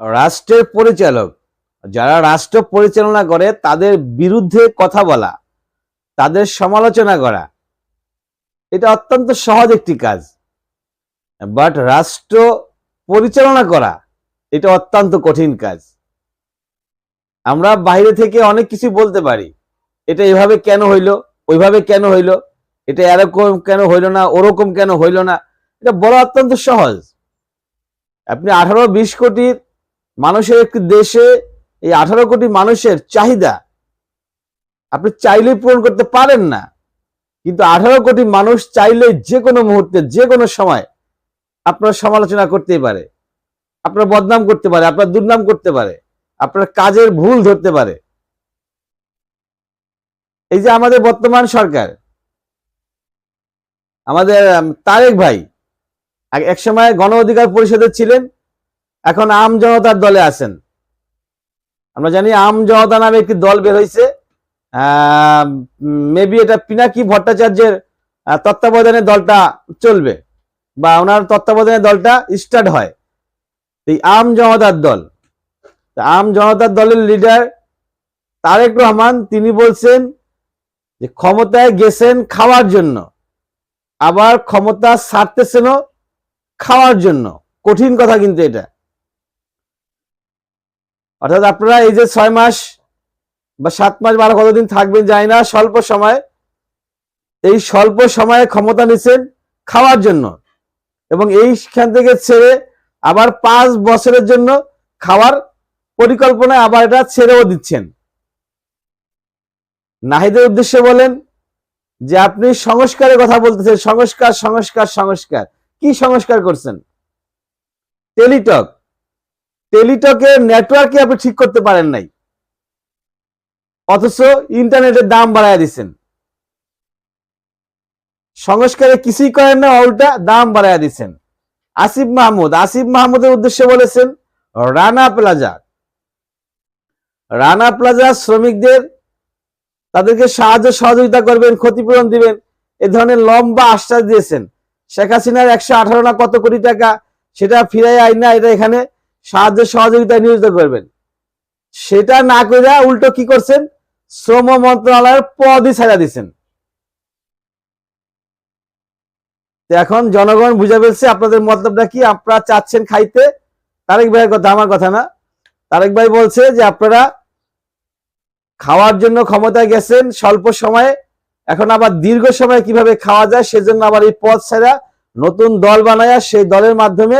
রাষ্ট্রের পরিচালক, যারা রাষ্ট্র পরিচালনা করে, তাদের বিরুদ্ধে কথা বলা, তাদের সমালোচনা করা, এটা অত্যন্ত সহজ একটি কাজ। বাট রাষ্ট্র পরিচালনা করা, এটা অত্যন্ত কঠিন কাজ। আমরা বাইরে থেকে অনেক কিছু বলতে পারি, এটা এভাবে কেন হইল, ওইভাবে কেন হইল, এটা এরকম কেন হইল না, ওরকম কেন হইল না, এটা বলা অত্যন্ত সহজ। আপনি আঠারো বিশ কোটির মানুষের একটি দেশে এই আঠারো কোটি মানুষের চাহিদা আপনি চাইলেই পূরণ করতে পারেন না। কিন্তু আঠারো কোটি মানুষ চাইলে যে কোনো মুহূর্তে, যে কোনো সময় আপনার সমালোচনা করতেই পারে, আপনার বদনাম করতে পারে, আপনার দুর্নাম করতে পারে, আপনার কাজের ভুল ধরতে পারে। এই যে আমাদের বর্তমান সরকার, আমাদের তারেক ভাই, এক- সময় গণ অধিকার পরিষদে ছিলেন এখন আম জনতার দলে আছেন। আমরা জানি আম জনতা নামে একটি দল বের হয়েছে মেবি এটা পিনাকি ভট্টাচার্যের তত্ত্বাবধানে দলটা চলবে বা ওনার তত্ত্বাবধানে দলটা স্টার্ট হয়। এই আম জনতার দল। আম জনতার দলের লিডার তারেক রহমান, তিনি বলছেন যে ক্ষমতায় গেছেন খাওয়ার জন্য, আবার ক্ষমতা ছাড়তেছেনও খাওয়ার জন্য। কঠিন কথা কিন্তু এটা। অর্থাৎ আপনারা এই যে ছয় মাস বা সাত মাস বারো কতদিন থাকবেন যায় না, স্বল্প সময়। এই স্বল্প সময়ে ক্ষমতা নিচ্ছেন খাওয়ার জন্য এবং এইখান থেকে ছেড়ে আবার পাঁচ বছরের জন্য খাওয়ার পরিকল্পনায় আবার এটা ছেড়েও দিচ্ছেন। নাহিদের উদ্দেশ্যে বলেন যে আপনি সংস্কারের কথা বলতেছেন, সংস্কার সংস্কার সংস্কার। কি সংস্কার করছেন? টেলিটক। টেলিটকের নেটওয়ার্কই আপনি ঠিক করতে পারেন নাই। অথচ ইন্টারনেটের দাম বাড়ায় দিচ্ছেন সংস্কারে কিছুই করেন না, উল্টা দাম বাড়ায় দিচ্ছেন আসিফ মাহমুদ, আসিফ মাহমুদের উদ্দেশ্যে বলেছেন, রানা প্লাজা। রানা প্লাজা শ্রমিকদের তাদেরকে সাহায্য সহযোগিতা করবেন, ক্ষতিপূরণ দিবেন, এ ধরনের লম্বা আশ্বাস দিয়েছেন। শেখ হাসিনার একশো আঠারো না কত কোটি টাকা, সেটা ফিরাই আইন এটা এখানে সাহায্য সহযোগিতায় নিয়োজিত করবেন। সেটা না করে উল্টো কি করছেন? শ্রম মন্ত্রণালয়ের পদই ছাড়া দিচ্ছেন এখন জনগণ বুঝে ফেলছে আপনাদের মতলবটা কি? আপনারা চাচ্ছেন খাইতে। তারেক ভাইয়ের কথা, আমার কথা না। তারেক ভাই বলছে যে আপনারা খাওয়ার জন্য ক্ষমতায় গেছেন, স্বল্প সময়ে। এখন আবার দীর্ঘ সময় কীভাবে খাওয়া যায় সেজন্য আবার এই পদ ছাড়া নতুন দল বানায়া সেই দলের মাধ্যমে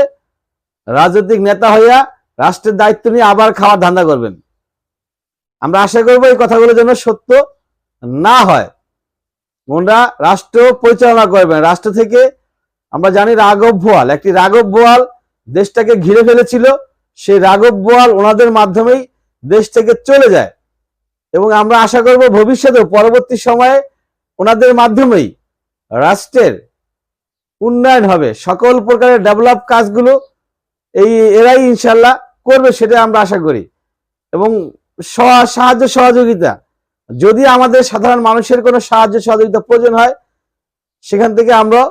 রাজনৈতিক নেতা হইয়া রাষ্ট্রের দায়িত্ব নিয়ে আবার খাওয়ার ধান্দা করবেন। আমরা আশা করব এই কথাগুলো যেন সত্য না হয়। ওনারা রাষ্ট্র পরিচালনা করবেন। রাষ্ট্র থেকে আমরা জানি রাঘব বোয়াল একটি রাঘব বোয়াল দেশটাকে ঘিরে ফেলেছিল। সেই রাঘব বোয়াল ওনাদের মাধ্যমেই দেশ থেকে চলে যায়। এবং আমরা আশা করব ভবিষ্যতে পরবর্তী সময়ে ওনাদের মাধ্যমেই রাষ্ট্রের উন্নয়ন হবে। সকল প্রকারের ডেভেলপ কাজগুলো এই এরাই ইনশাল্লাহ করবে, সেটা আমরা আশা করি। এবং সহ- সাহায্য সহযোগিতা। যদি আমাদের সাধারণ মানুষের কোনো সাহায্য সহযোগিতা প্রয়োজন হয়, সেখান থেকে আমরা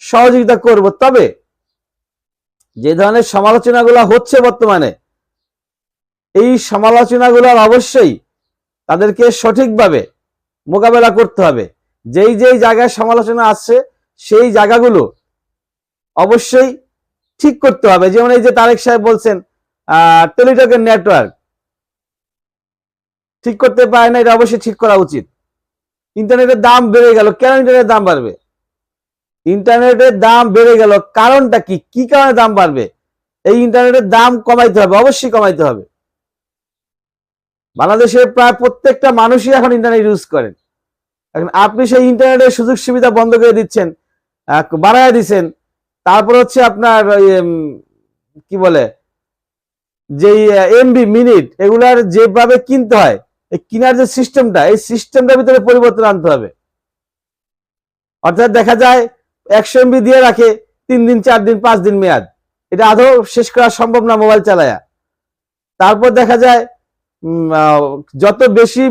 সহযোগিতা করব। তবে যে ধরনের সমালোচনাগুলো হচ্ছে বর্তমানে, এই সমালোচনাগুলোর অবশ্যই তাদেরকে সঠিকভাবে মোকাবেলা করতে হবে। যেই যেই জায়গায় সমালোচনা আসছে, সেই জায়গাগুলো অবশ্যই ঠিক করতে হবে। যেমন এই যে তারেক সাহেব বলছেন টেলিটকের নেটওয়ার্ক ঠিক করতে পারে না, এটা অবশ্যই ঠিক করা উচিত। ইন্টারনেটের দাম বেড়ে গেল, কেন ইন্টারনেটের দাম বাড়বে? ইন্টারনেটের দাম বেড়ে গেল, কারণটা কি? কি কারণে দাম বাড়বে? এই ইন্টারনেটের দাম কমাইতে হবে, অবশ্যই কমাইতে হবে। বাংলাদেশের প্রায় প্রত্যেকটা মানুষই এখন ইন্টারনেট ইউজ করেন। এখন আপনি সেই ইন্টারনেটের সুযোগ সুবিধা বন্ধ করে দিচ্ছেন বাড়ায় দিচ্ছেন তারপর হচ্ছে আপনার কি বলে? যেই এমবি মিনিট এগুলার যেভাবে কিনতে হয় কিনার যে সিস্টেমটা এই সিস্টেমটার ভিতরে পরিবর্তন আনতে হবে। অর্থাৎ দেখা যায়, একশো এমবি দিয়ে রাখে, তিন দিন, চার দিন, পাঁচ দিন মেয়াদ। এটা আদৌ শেষ করা সম্ভব না মোবাইল চালায়া। তারপর দেখা যায় যত বেশি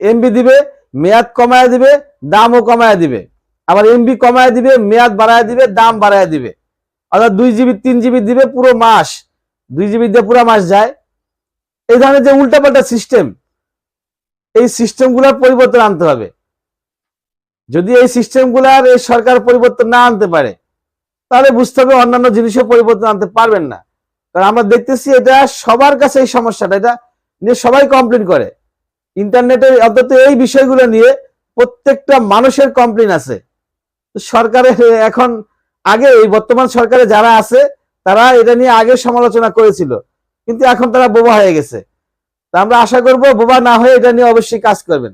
এমবি দিবে, মেয়াদ কমায় দিবে, দামও কমায় দিবে। আবার এমবি কমায় দিবে, মেয়াদ বাড়ায় দিবে, দাম বাড়ায় দিবে। অর্থাৎ দুই জিবি তিন জিবি দিবে পুরো মাস। দুই জিবি দিয়ে পুরো মাস যায়। এই ধরনের যে উল্টাপাল্টা সিস্টেম এই সিস্টেমগুলোর পরিবর্তন আনতে হবে। যদি এই সিস্টেমগুলার এই সরকার পরিবর্তন না আনতে পারে, তাহলে বুঝতে হবে অন্যান্য জিনিসও পরিবর্তন আনতে পারবেন না। কারণ আমরা দেখতেছি এটা সবার কাছে এই সমস্যাটা, এটা নিয়ে সবাই কমপ্লেন করে। ইন্টারনেটে অন্তত এই বিষয়গুলো নিয়ে প্রত্যেকটা মানুষের কমপ্লেন আছে। সরকারের, এখন আগে এই বর্তমান সরকারে যারা আছে, তারা এটা নিয়ে আগে সমালোচনা করেছিল। কিন্তু এখন তারা বোবা হয়ে গেছে। তা আমরা আশা করব বোবা না হয়ে এটা নিয়ে অবশ্যই কাজ করবেন।